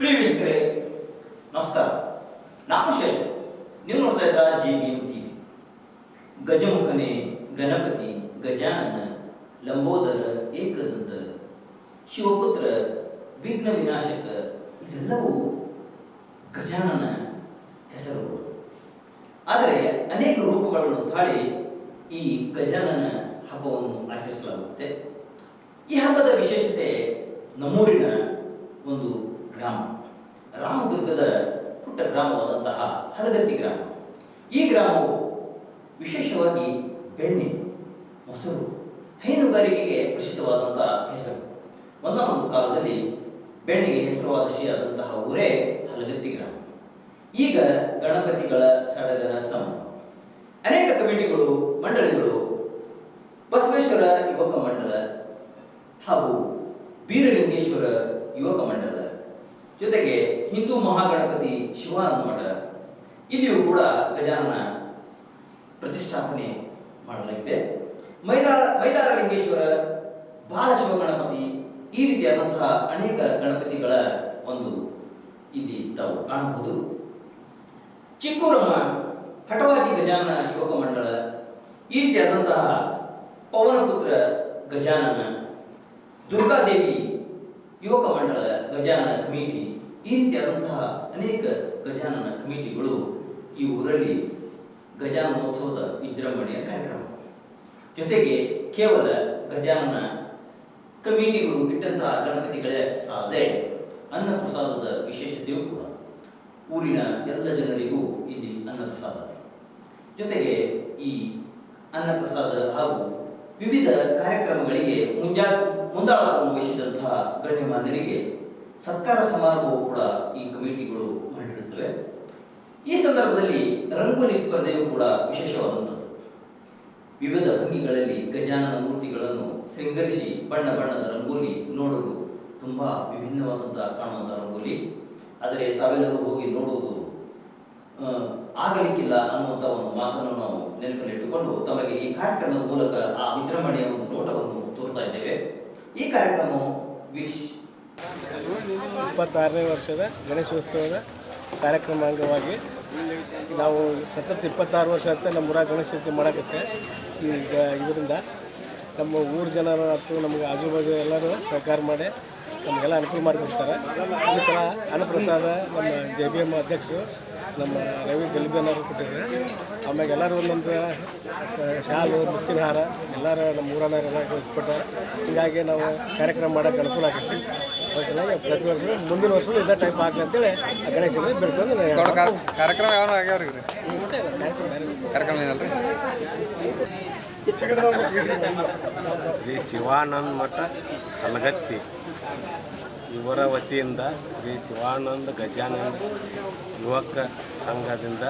ಪ್ರಿಯ ವೀಕ್ಷಕರೇ ನಮಸ್ಕಾರ. ನಾನು ಶೈಲ. ನೀವು ನೋಡ್ತಾ ಇದ್ರ ಜಿ ಬಿ ಎಂ ಟಿವಿ ಗಜಮುಖನೆ, ಗಣಪತಿ, ಗಜಾನನ, ಲಂಬೋದರ, ಏಕದಂತ, ಶಿವಪುತ್ರ, ವಿಘ್ನ ವಿನಾಶಕ, ಇವೆಲ್ಲವೂ ಗಜಾನನ ಹೆಸರುಗಳು. ಆದರೆ ಅನೇಕ ರೂಪಗಳನ್ನು ತಾಳಿ ಈ ಗಜಾನನ ಹಬ್ಬವನ್ನು ಆಚರಿಸಲಾಗುತ್ತೆ. ಈ ಹಬ್ಬದ ವಿಶೇಷತೆ ನಮ್ಮೂರಿನ ಒಂದು ಗ್ರಾಮ. ರಾಮದುರ್ಗದ ಪುಟ್ಟ ಗ್ರಾಮವಾದಂತಹ ಹಲಗತ್ತಿ ಗ್ರಾಮ. ಈ ಗ್ರಾಮವು ವಿಶೇಷವಾಗಿ ಬೆಣ್ಣೆ, ಮೊಸರು, ಹೈನುಗಾರಿಕೆಗೆ ಪ್ರಸಿದ್ಧವಾದಂತಹ ಹೆಸರು. ಒಂದೊಂದು ಕಾಲದಲ್ಲಿ ಬೆಣ್ಣೆಗೆ ಹೆಸರುವಾದಶಿಯಾದಂತಹ ಊರೇ ಹಲಗತ್ತಿ ಗ್ರಾಮ. ಈಗ ಗಣಪತಿಗಳ ಸಡಗರ ಸಮ. ಅನೇಕ ಕಮಿಟಿಗಳು, ಮಂಡಳಿಗಳು, ಬಸವೇಶ್ವರ ಯುವಕ ಮಂಡಳ ಹಾಗೂ ಬೀರಲಿಂಗೇಶ್ವರ ಯುವಕ ಮಂಡಳ ಜೊತೆಗೆ ಹಿಂದೂ ಮಹಾಗಣಪತಿ ಶಿವಾನಂದ ಮಠ ಇಲ್ಲಿಯೂ ಕೂಡ ಗಜಾನನ ಪ್ರತಿಷ್ಠಾಪನೆ ಮಾಡಲಾಗಿದೆ. ಮೈಲಾರ, ಮೈಲಾರಲಿಂಗೇಶ್ವರ ಬಾಲಶಿವ ಗಣಪತಿ ಈ ರೀತಿಯಾದಂತಹ ಅನೇಕ ಗಣಪತಿಗಳ ಒಂದು ಇಲ್ಲಿ ತಾವು ಕಾಣಬಹುದು. ಚಿಕ್ಕೂರಮ್ಮ ಹಠವಾಗಿ ಗಜಾನನ ಯುವಕ ಮಂಡಳ ಈ ರೀತಿಯಾದಂತಹ ಪವನಪುತ್ರ ಗಜಾನನ ದುರ್ಗಾದೇವಿ ಯುವಕ ಮಂಡಳ ಗಜಾನನ ಕಮಿಟಿ ಈ ರೀತಿಯಾದಂತಹ ಅನೇಕ ಗಜಾನನ ಕಮಿಟಿಗಳು ಈ ಊರಲ್ಲಿ ಗಜಾನನೋತ್ಸವದ ವಿಜೃಂಭಣೆಯ ಕಾರ್ಯಕ್ರಮ. ಜೊತೆಗೆ ಕೇವಲ ಗಜಾನನ ಕಮಿಟಿಗಳು ಇಟ್ಟಂತಹ ಗಣಪತಿಗಳೇ ಅಷ್ಟು ಸಾಲದೆ ಅನ್ನ ಪ್ರಸಾದದ ವಿಶೇಷತೆಯೂ ಕೂಡ. ಊರಿನ ಎಲ್ಲ ಜನರಿಗೂ ಇಲ್ಲಿ ಅನ್ನಪ್ರಸಾದ. ಜೊತೆಗೆ ಈ ಅನ್ನಪ್ರಸಾದ ಹಾಗೂ ವಿವಿಧ ಕಾರ್ಯಕ್ರಮಗಳಿಗೆ ಮುಂಜಾ ಮುಂದಾಳತ್ವವನ್ನು ವಹಿಸಿದಂತಹ ಗಣ್ಯಮಾನ್ಯರಿಗೆ ಸತ್ಕಾರ ಸಮಾರಂಭವು ಕೂಡ ಈ ಕಮಿಟಿಗಳು ಮಾಡಿರುತ್ತವೆ. ಈ ಸಂದರ್ಭದಲ್ಲಿ ರಂಗೋಲಿ ಸ್ಪರ್ಧೆಯು ಕೂಡ ವಿಶೇಷವಾದಂಥದ್ದು. ವಿವಿಧ ಭಂಗಿಗಳಲ್ಲಿ ಗಜಾನನ ಮೂರ್ತಿಗಳನ್ನು ಶೃಂಗರಿಸಿ ಬಣ್ಣ ಬಣ್ಣದ ರಂಗೋಲಿ ನೋಡಲು ತುಂಬ ವಿಭಿನ್ನವಾದಂತಹ ಕಾಣುವಂಥ ರಂಗೋಲಿ. ಆದರೆ ತಾವೆಲ್ಲರೂ ಹೋಗಿ ನೋಡುವುದು ಆಗಲಿಕ್ಕಿಲ್ಲ ಅನ್ನುವಂಥ ಒಂದು ಮಾತನ್ನು ನಾವು ನೆನಪಿನಲ್ಲಿಟ್ಟುಕೊಂಡು ತಮಗೆ ಈ ಕಾರ್ಯಕ್ರಮದ ಮೂಲಕ ಆ ವಿಜೃಂಭಣೆಯ ಒಂದು ನೋಟವನ್ನು ತೋರ್ತಾ ಇದ್ದೇವೆ. ಈ ಕಾರ್ಯಕ್ರಮವು ವಿಶ್ ಇಪ್ಪತ್ತಾರನೇ ವರ್ಷದ ಗಣೇಶೋತ್ಸವದ ಕಾರ್ಯಕ್ರಮ ಅಂಗವಾಗಿ ನಾವು ಸತತ ಇಪ್ಪತ್ತಾರು ವರ್ಷ ಅಂತ ನಮ್ಮ ಊರಾಗ ಗಣೇಶೋತ್ಸವ ಮಾಡಕತ್ತೆ. ಈಗ ಇದರಿಂದ ನಮ್ಮ ಊರ ಜನರು ಮತ್ತು ನಮಗೆ ಆಜುಬಾಜು ಎಲ್ಲರೂ ಸಹಕಾರ ಮಾಡಿ ನಮಗೆಲ್ಲ ಅನುಕೂಲ ಮಾಡಿಕೊಡ್ತಾರೆ. ಈ ಸಲ ಅನ್ನಪ್ರಸಾದ ನಮ್ಮ ಜೆ ಬಿ ಎಂ ಅಧ್ಯಕ್ಷರು ನಮ್ಮ ರವಿ ಗಲಿಬೆನವರು ಕೊಟ್ಟಿದ್ದಾರೆ. ಆಮ್ಯಾಗ ಎಲ್ಲರೂ ಒಂದೊಂದು ಶಾಲು ಮುಕ್ಕಿನ ಹಾರ ಎಲ್ಲರೂ ನಮ್ಮ ಊರನ್ನೆಲ್ಲ ಕೊಟ್ಟಾರೆ ಹೀಗಾಗಿ ನಾವು ಕಾರ್ಯಕ್ರಮ ಮಾಡೋಕ್ಕೆ ಅನುಕೂಲ ಆಗುತ್ತೆ. ಪ್ರತಿ ವರ್ಷ ಮುಂದಿನ ವರ್ಷ ಇದೇ ಟೈಪ್ ಆಗಲಿ ಅಂತೇಳಿ ಆ ಗಣೇಶನ ಬಿಡ್ಕೊಂಡು ಕಾರ್ಯಕ್ರಮ ಯಾವ ಆಗ್ಯಾವ್ರಿ ಕಾರ್ಯಕ್ರಮ ಏನಲ್ರಿ? ಶ್ರೀ ಶಿವಾನಂದ ಮಠ ಹಲಗತ್ತಿ ಇವರ ವತಿಯಿಂದ ಶ್ರೀ ಶಿವಾನಂದ ಗಜಾನಂದ ಯುವಕ ಸಂಘದಿಂದ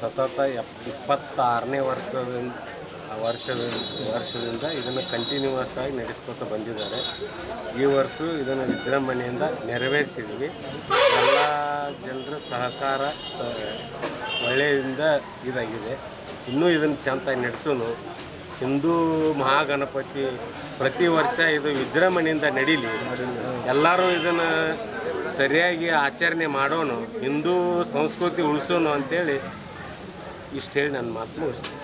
ಸತತ ಎಪ್, ಇಪ್ಪತ್ತಾರನೇ ವರ್ಷದಿಂದ, ವರ್ಷದ, ವರ್ಷದಿಂದ ಇದನ್ನು ಕಂಟಿನ್ಯೂಸ್ ಆಗಿ ನಡೆಸ್ಕೊತ ಬಂದಿದ್ದಾರೆ. ಈ ವರ್ಷ ಇದನ್ನು ವಿಜೃಂಭಣೆಯಿಂದ ನೆರವೇರಿಸಿದ್ವಿ ಎಲ್ಲ ಜನರ ಸಹಕಾರ ಒಳ್ಳೆಯಿಂದ ಇದಾಗಿದೆ. ಇನ್ನೂ ಇದನ್ನು ಚೆಂದಾಗಿ ನಡೆಸೋನು. ಹಿಂದೂ ಮಹಾಗಣಪತಿ ಪ್ರತಿ ವರ್ಷ ಇದು ವಿಜೃಂಭಣೆಯಿಂದ ನಡೀಲಿ. ಎಲ್ಲರೂ ಇದನ್ನು ಸರಿಯಾಗಿ ಆಚರಣೆ ಮಾಡೋನು ಹಿಂದೂ ಸಂಸ್ಕೃತಿ ಉಳಿಸೋನು ಅಂತೇಳಿ ಇಷ್ಟು ಹೇಳಿ ನನ್ನ ಮಾತು ಮುಗಿಸ್ತೀನಿ.